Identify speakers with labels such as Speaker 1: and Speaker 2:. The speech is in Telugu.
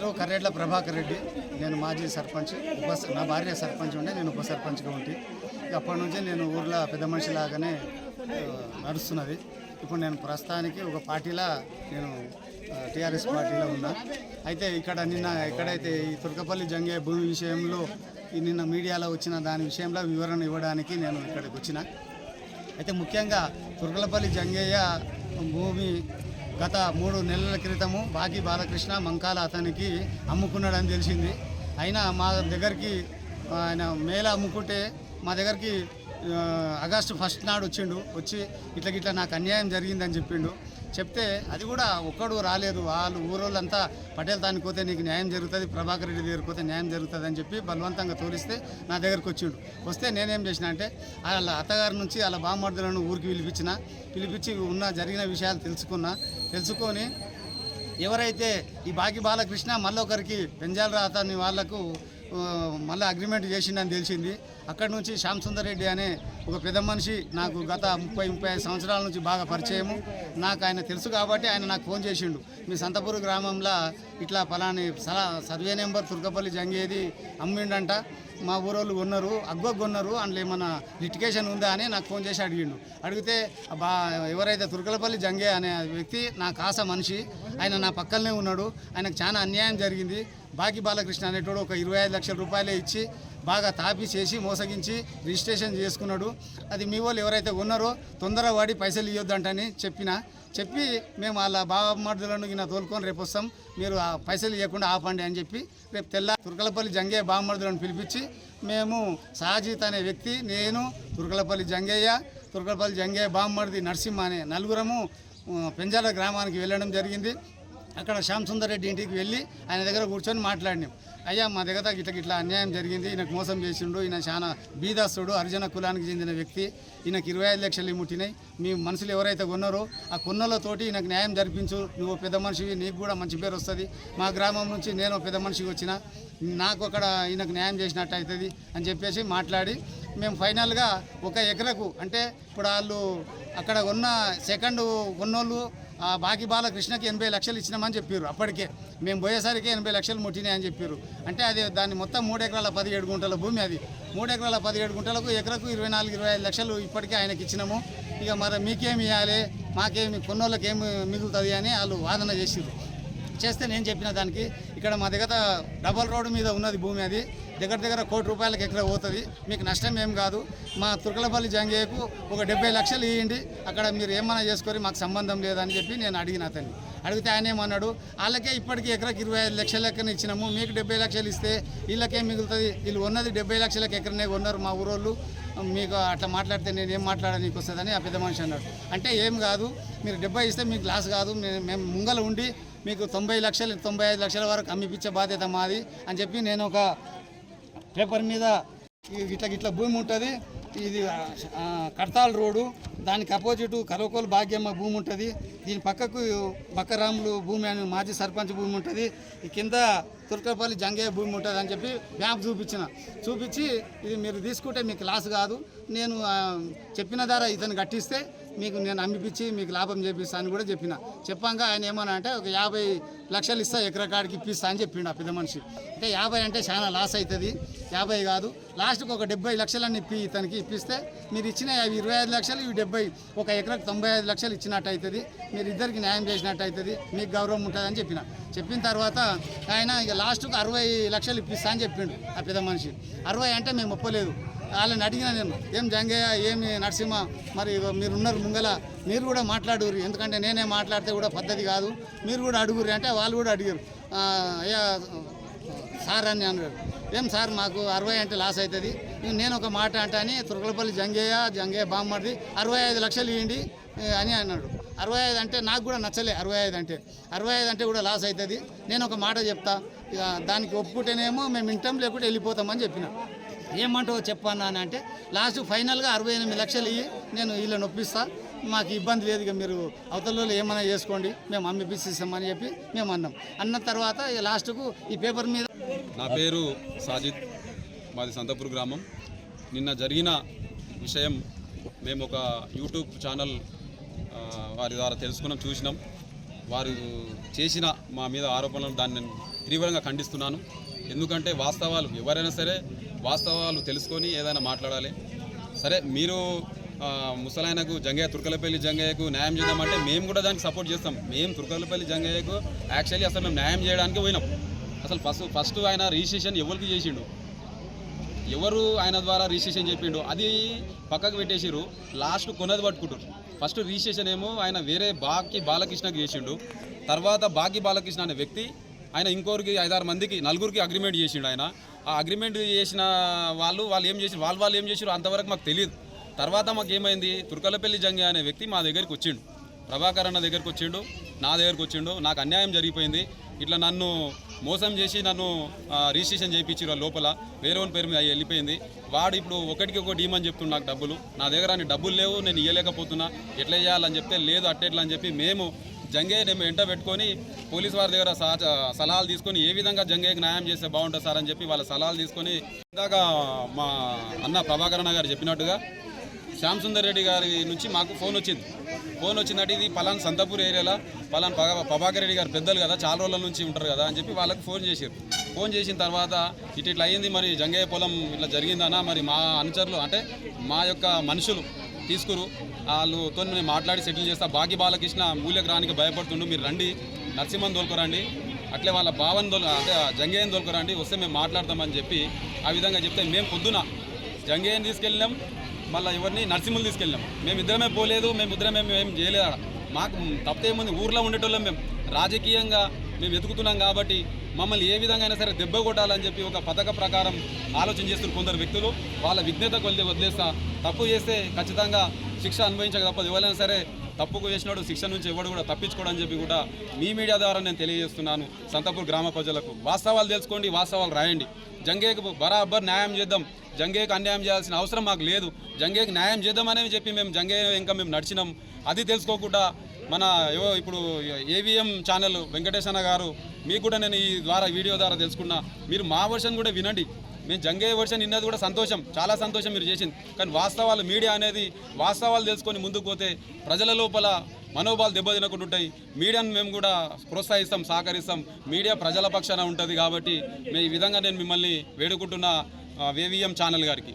Speaker 1: పేరు కర్రెడ్ల ప్రభాకర్ రెడ్డి. నేను మాజీ సర్పంచ్ ఉప నా భార్య సర్పంచ్ ఉండే నేను ఉప సర్పంచ్గా ఉంటే. అప్పటి నుంచి నేను ఊర్లో పెద్ద మనిషి లాగానే నడుస్తున్నది. ఇప్పుడు నేను ప్రస్తుతానికి ఒక పార్టీలా నేను టీఆర్ఎస్ పార్టీలో ఉన్నా. అయితే ఇక్కడ నిన్న ఎక్కడైతే ఈ తుర్కపల్లి జంగే భూమి విషయంలో ఈ నిన్న మీడియాలో వచ్చిన దాని విషయంలో వివరణ ఇవ్వడానికి నేను ఇక్కడికి వచ్చిన. అయితే ముఖ్యంగా తుర్కలపల్లి జంగయ్య భూమి గత మూడు నెలల క్రితము బాకీ బాలకృష్ణ మంకాల అతనికి అమ్ముకున్నాడని తెలిసింది. అయినా మా దగ్గరికి ఆయన మేల అమ్ముకుంటే మా దగ్గరికి ఆగస్టు ఫస్ట్ నాడు వచ్చిండు. వచ్చి ఇట్లా గిట్లా నాకు అన్యాయం జరిగిందని చెప్పిండు. చెప్తే అది కూడా ఒక్కడు రాలేదు. వాళ్ళు ఊరోళ్ళంతా పటేల్ తానికి పోతే నీకు న్యాయం జరుగుతుంది ప్రభాకర్ రెడ్డి దగ్గరికి పోతే న్యాయం జరుగుతుంది అని చెప్పి బలవంతంగా తోలిస్తే నా దగ్గరకు వచ్చిండు. వస్తే నేనేం చేసిన అంటే వాళ్ళ అత్తగారి నుంచి వాళ్ళ బామ్మర్దులను ఊరికి పిలిపించిన పిలిపించి ఉన్న జరిగిన విషయాలు తెలుసుకున్నా. తెలుసుకొని ఎవరైతే ఈ బాకి బాలకృష్ణ మళ్ళీ ఒకరికి పెంజాల అతని వాళ్ళకు మళ్ళీ అగ్రిమెంట్ చేసిండని తెలిసింది. అక్కడి నుంచి శ్యామ్ సుందర్ రెడ్డి అనే ఒక పెద్ద మనిషి నాకు గత ముప్పై ముప్పై ఐదు సంవత్సరాల నుంచి బాగా పరిచయము. నాకు ఆయన తెలుసు కాబట్టి ఆయన నాకు ఫోన్ చేసిండు. మీ సంతపూర్ గ్రామంలో ఇట్లా పలాని సలా సర్వే నెంబర్ తుర్కపల్లి జంగేది అమ్మిండంట. మా ఊరోళ్ళు కొన్నారు అగ్గొగ్గ కొన్నారు అందులో ఏమన్నా లిటికేషన్ ఉందా అని నాకు ఫోన్ చేసి అడిగిండు. అడిగితే బా ఎవరైతే తుర్కలపల్లి జంగే అనే వ్యక్తి నా కాస మనిషి ఆయన నా పక్కనే ఉన్నాడు. ఆయనకు చాలా అన్యాయం జరిగింది. బాకి బాలకృష్ణ అనేటోడు ఒక ఇరవై ఐదు లక్షల రూపాయలే ఇచ్చి బాగా తాపి చేసి మోసగించి రిజిస్ట్రేషన్ చేసుకున్నాడు. అది మీ వాళ్ళు ఎవరైతే ఉన్నారో తొందర వాడి పైసలు ఇవ్వద్దంటని చెప్పిన. చెప్పి మేము వాళ్ళ బావమర్దులను గిన తోలుకొని రేపు వస్తాం. మీరు ఆ పైసలు ఇవ్వకుండా ఆపండి అని చెప్పి రేపు తెల్ల తుర్కలపల్లి జంగయ్య బావమర్దులను పిలిపించి మేము సాజిత్ అనే వ్యక్తి నేను తుర్కలపల్లి జంగయ్య తుర్కలపల్లి జంగయ్య బామ్మర్ది నరసింహ అనే నలుగురము పెంజాల గ్రామానికి వెళ్ళడం జరిగింది. అక్కడ శ్యామ్ సుందర్ రెడ్డి ఇంటికి వెళ్ళి ఆయన దగ్గర కూర్చొని మాట్లాడినాం. అయ్యా మా దగ్గర ఇట్లా ఇట్లా అన్యాయం జరిగింది ఈయనకు మోసం చేసిండు ఈయన చాలా బీదాస్తుడు హరిజన కులానికి చెందిన వ్యక్తి ఈయనకి ఇరవై ఐదు లక్షలు ముట్టినాయి మీ మనుషులు ఎవరైతే కొన్నారో ఆ కొన్నలతోటి ఈయనకు న్యాయం జరిపించు నువ్వు పెద్ద మనిషివి నీకు కూడా మంచి పేరు వస్తుంది. మా గ్రామం నుంచి నేను పెద్ద మనిషికి వచ్చిన నాకు అక్కడ ఈయనకు న్యాయం చేసినట్టు అవుతుంది అని చెప్పేసి మాట్లాడి మేము ఫైనల్గా ఒక ఎకరకు అంటే ఇప్పుడు వాళ్ళు అక్కడ ఉన్న సెకండ్ కొన్నోళ్ళు బాకి బాలకృష్ణకి ఎనభై లక్షలు ఇచ్చినామని చెప్పారు. అప్పటికే మేము పోయేసరికి ఎనభై లక్షలు ముట్టినాయి అని చెప్పారు. అంటే అది దాన్ని మొత్తం మూడు ఎకరాల పదిహేడు గుంటల భూమి అది. మూడు ఎకరాల పదిహేడు గుంటలకు ఎకరకు ఇరవై నాలుగు ఇరవై ఐదు లక్షలు ఇప్పటికే ఆయనకి ఇచ్చినాము. ఇక మరి మీకేమి ఇవ్వాలి మాకేమి కొన్నోళ్ళకి ఏమి మిగులుతుంది అని వాళ్ళు వాదన చేసారు చేస్తే నేను చెప్పిన దానికి ఇక్కడ మా దగ్గర డబల్ రోడ్డు మీద ఉన్నది భూమి అది. దగ్గర దగ్గర కోటి రూపాయలకి ఎక్కడ పోతుంది? మీకు నష్టం ఏం కాదు. మా తుర్కలపల్లి జంగేకు ఒక డెబ్బై లక్షలు ఇవ్వండి అక్కడ మీరు ఏమన్నా చేసుకొని మాకు సంబంధం లేదని చెప్పి నేను అడిగిన అతన్ని. అడిగితే ఆయన ఏమన్నాడు? వాళ్ళకే ఇప్పటికీ ఎకరాకి ఇరవై ఐదు లక్షల లెక్కన ఇచ్చినాము. మీకు డెబ్బై లక్షలు ఇస్తే వీళ్ళకేం మిగులుతుంది? వీళ్ళు ఉన్నది డెబ్బై లక్షలకు ఎకరనే కొన్నారు మా ఊరోళ్ళు. మీకు అట్లా మాట్లాడితే నేను ఏం మాట్లాడడానికి వస్తుందని ఆ పెద్ద మనిషి అన్నాడు. అంటే ఏం కాదు. మీరు డెబ్బై ఇస్తే మీకు లాస్ కాదు. మేము ముంగల ఉండి మీకు తొంభై లక్షలు తొంభై ఐదు లక్షల వరకు అమ్మిపించే బాధ్యత మాది అని చెప్పి నేను ఒక పేపర్ మీద ఇట్లా ఇట్లా భూమి ఉంటుంది. ఇది కడతాల కడతాల్ రోడ్డు. దానికి అపోజిట్ కరవకోలు భాగ్యమ్మ భూమి ఉంటుంది. దీని పక్కకు బక్కరాములు భూమి అని మాజీ సర్పంచ్ భూమి ఉంటుంది. ఈ కింద తుర్కపల్లి జంగయ్య భూమి ఉంటుంది అని చెప్పి మ్యాప్ చూపించిన. చూపించి ఇది మీరు తీసుకుంటే మీకు లాస్ కాదు. నేను చెప్పిన ధర ఇతను కట్టిస్తే మీకు నేను అమ్మిపించి మీకు లాభం చేపిస్తా అని కూడా చెప్పిన. చెప్పాక ఆయన ఏమన్నా అంటే ఒక యాభై లక్షలు ఇస్తా ఎకరా కాడికి ఇప్పిస్తా అని చెప్పిండు ఆ పెద్ద మనిషి. అంటే యాభై అంటే చాలా లాస్ అవుతుంది యాభై కాదు. లాస్ట్కి ఒక డెబ్బై లక్షలన్నీ ఇప్పి ఇతనికి ఇప్పిస్తే మీరు ఇచ్చిన అవి ఇరవై ఐదు లక్షలు ఇవి డెబ్బై ఒక ఎకరకు తొంభై ఐదు లక్షలు ఇచ్చినట్టు అవుతుంది మీరు ఇద్దరికి న్యాయం చేసినట్టు అవుతుంది మీకు గౌరవం ఉంటుందని చెప్పిన. చెప్పిన తర్వాత ఆయన ఇక లాస్ట్కు అరవై లక్షలు ఇప్పిస్తా అని చెప్పిండు ఆ పెద్ద మనిషి. అరవై అంటే మేము ఒప్పలేదు. వాళ్ళని అడిగిన నేను ఏం జంగయ్య ఏమి నరసింహ మరి ఇగో మీరు ఉన్నారు ముంగల మీరు కూడా మాట్లాడురు ఎందుకంటే నేనే మాట్లాడితే కూడా పద్ధతి కాదు. మీరు కూడా అడుగురు అంటే వాళ్ళు కూడా అడిగారు. అయ్యా సార్ అని అన్నాడు ఏం సార్ మాకు అరవై అంటే లాస్ అవుతుంది నేను ఒక మాట అంటే అని తురకలపల్లి జంగయ్య జంగయ్య బామ్మడిది అరవై ఐదు లక్షలు ఇవ్వండి అని అన్నాడు. అరవై ఐదు అంటే నాకు కూడా నచ్చలే అరవై ఐదు అంటే. అరవై ఐదు అంటే కూడా లాస్ అవుతుంది నేను ఒక మాట చెప్తా. ఇక దానికి ఒప్పుకుంటేనేమో మేము ఇంటం లేకుంటే వెళ్ళిపోతామని చెప్పిన. ఏమంటావో చెప్పన్నా అని అంటే లాస్ట్ ఫైనల్గా అరవై ఎనిమిది లక్షలు ఇవి నేను వీళ్ళని ఒప్పిస్తా. మాకు ఇబ్బంది లేదు ఇక మీరు అవతల ఏమైనా చేసుకోండి మేము అమ్మిపిస్తామని చెప్పి మేము అన్నాం. అన్న తర్వాత లాస్ట్కు ఈ పేపర్ మీద
Speaker 2: నా పేరు సాజిద్ మాది సంతపూర్ గ్రామం. నిన్న జరిగిన విషయం మేము ఒక యూట్యూబ్ ఛానల్ వారి ద్వారా తెలుసుకున్నాం చూసినాం. వారు చేసిన మా మీద ఆరోపణలు దాన్ని తీవ్రంగా ఖండిస్తున్నాను. ఎందుకంటే వాస్తవాలు ఎవరైనా సరే వాస్తవాలు తెలుసుకొని ఏదైనా మాట్లాడాలి. సరే మీరు ముసలాయనకు జంగయ్య తుర్కలపల్లి జంగయ్యకు న్యాయం చేద్దామంటే మేము కూడా దానికి సపోర్ట్ చేస్తాం. మేము తుర్కలపల్లి జంగయ్యకు యాక్చువల్లీ అసలు మేము న్యాయం చేయడానికి పోయినాం. అసలు ఫస్ట్ ఫస్ట్ ఆయన రిజిస్ట్రేషన్ ఎవరికి చేసిండు? ఎవరు ఆయన ద్వారా రిజిస్ట్రేషన్ చెప్పిండు? అది పక్కకు పెట్టేసిరు లాస్ట్ కొనది పట్టుకుంటారు ఫస్ట్ రిజిస్ట్రేషన్ ఏమో ఆయన వేరే బాకి బాలకృష్ణకి చేసిండు. తర్వాత బాకి బాలకృష్ణ అనే వ్యక్తి ఆయన ఇంకోరికి ఐదారు మందికి నలుగురికి అగ్రిమెంట్ చేసిండు ఆయన. ఆ అగ్రిమెంట్ చేసిన వాళ్ళు వాళ్ళు ఏం చేసి వాళ్ళు వాళ్ళు ఏం చేసారు అంతవరకు మాకు తెలియదు తర్వాత మాకు ఏమైంది? తుర్కలపల్లి జంగి అనే వ్యక్తి మా దగ్గరికి వచ్చిండు. ప్రభాకర్ అన్న దగ్గరికి వచ్చిండు. నా దగ్గరికి వచ్చిండు. నాకు అన్యాయం జరిగిపోయింది. ఇట్లా నన్ను మోసం చేసి నన్ను రిజిస్ట్రేషన్ చేయించారు లోపల. వేరే పేరు మీద అయ్యి వెళ్ళిపోయింది. వాడు ఇప్పుడు ఒకటికి ఒకటి ఇమ్మని చెప్తున్నా నాకు డబ్బులు. నా దగ్గర డబ్బులు లేవు నేను ఇవ్వలేకపోతున్నా ఎట్లా చేయాలని చెప్తే లేదు అట్టెట్లా అని చెప్పి మేము జంగే నేను వెంట పెట్టుకొని పోలీస్ వారి దగ్గర సలహాలు తీసుకొని ఏ విధంగా జంగేకి న్యాయం చేస్తే బాగుంటుంది సార్ అని చెప్పి వాళ్ళ సలహాలు తీసుకొని ఇందాక మా అన్న ప్రభాకరణ గారు చెప్పినట్టుగా శ్యామ్ సుందర్ రెడ్డి గారి నుంచి మాకు ఫోన్ వచ్చింది. ఫోన్ వచ్చిందంటే ఇది పలాన్ సంతపూర్ ఏరియాలో పలాన్ ప్రభాకర్ రెడ్డి గారు పెద్దలు కదా చాలా రోజుల నుంచి ఉంటారు కదా అని చెప్పి వాళ్ళకి ఫోన్ చేశారు. ఫోన్ చేసిన తర్వాత ఇటు ఇట్లా అయ్యింది మరి జంగయ్య పొలం ఇట్లా జరిగిందనా మరి మా అనుచరులు అంటే మా యొక్క మనుషులు తీసుకురు వాళ్ళతో నేను మాట్లాడి సెటిల్ చేస్తా. బాగి బాలకృష్ణ మూల్యకు రానికి భయపడుతుండు. మీరు రండి. నరసింహన్ తోలుకోరండి. అట్లే వాళ్ళ భావన దొల అంటే జంగయ్యని తోలుకోరండి. వస్తే మేము మాట్లాడతామని చెప్పి ఆ విధంగా చెప్తే మేము పొద్దున జంగయ్యని తీసుకెళ్ళినాం. మళ్ళీ ఎవరిని? నరసింహులు తీసుకెళ్ళాం మేము ఇద్దరమే పోలేదు. మేము ఇద్దరమే మేము ఏం చేయలేదు మాకు మాకు తప్పేముంది ఊర్లో ఉండేటోళ్ళం మేము. రాజకీయంగా మేము ఎదుగుతున్నాం కాబట్టి మమ్మల్ని ఏ విధంగా అయినా సరే దెబ్బ కొట్టాలని చెప్పి ఒక పథక ప్రకారం ఆలోచన చేస్తున్న కొందరు వ్యక్తులు. వాళ్ళ విఘ్నత కొలితే వదిలేస్తా. తప్పు చేస్తే ఖచ్చితంగా శిక్ష అనుభవించక తప్పదు. ఎవరైనా సరే తప్పుకు చేసినాడు శిక్ష నుంచి ఎవడు కూడా తప్పించుకోడని చెప్పి కూడా మీ మీడియా ద్వారా నేను తెలియజేస్తున్నాను సంతపూర్ గ్రామ ప్రజలకు. వాస్తవాలు తెలుసుకోండి వాస్తవాలు రాయండి. జంగేకు బరాబర్ న్యాయం చేద్దాం. జంగేకి అన్యాయం చేయాల్సిన అవసరం మాకు లేదు. జంగేకి న్యాయం చేద్దామని చెప్పి మేము జంగే ఇంకా మేము నడిచినాం. అది తెలుసుకోకుండా మన ఏవో ఇప్పుడు ఏవిఎం ఛానల్ వెంకటేశన్న గారు మీకు కూడా నేను ఈ ద్వారా వీడియో ద్వారా తెలుసుకున్నా. మీరు మా వర్షన్ కూడా వినండి. మేము జంగే వర్షన్ నిన్నది కూడా సంతోషం చాలా సంతోషం మీరు చేసింది. కానీ వాస్తవాలు మీడియా అనేది వాస్తవాలు తెలుసుకొని ముందుకు పోతే ప్రజల లోపల మనోభావాలు దెబ్బతినకుండా ఉంటాయి మీడియాను మేము కూడా ప్రోత్సహిస్తాం సహకరిస్తాం. మీడియా ప్రజల పక్షాన ఉంటుంది కాబట్టి మేము ఈ విధంగా నేను మిమ్మల్ని వేడుకుంటున్న వేవిఎం ఛానల్ గారికి.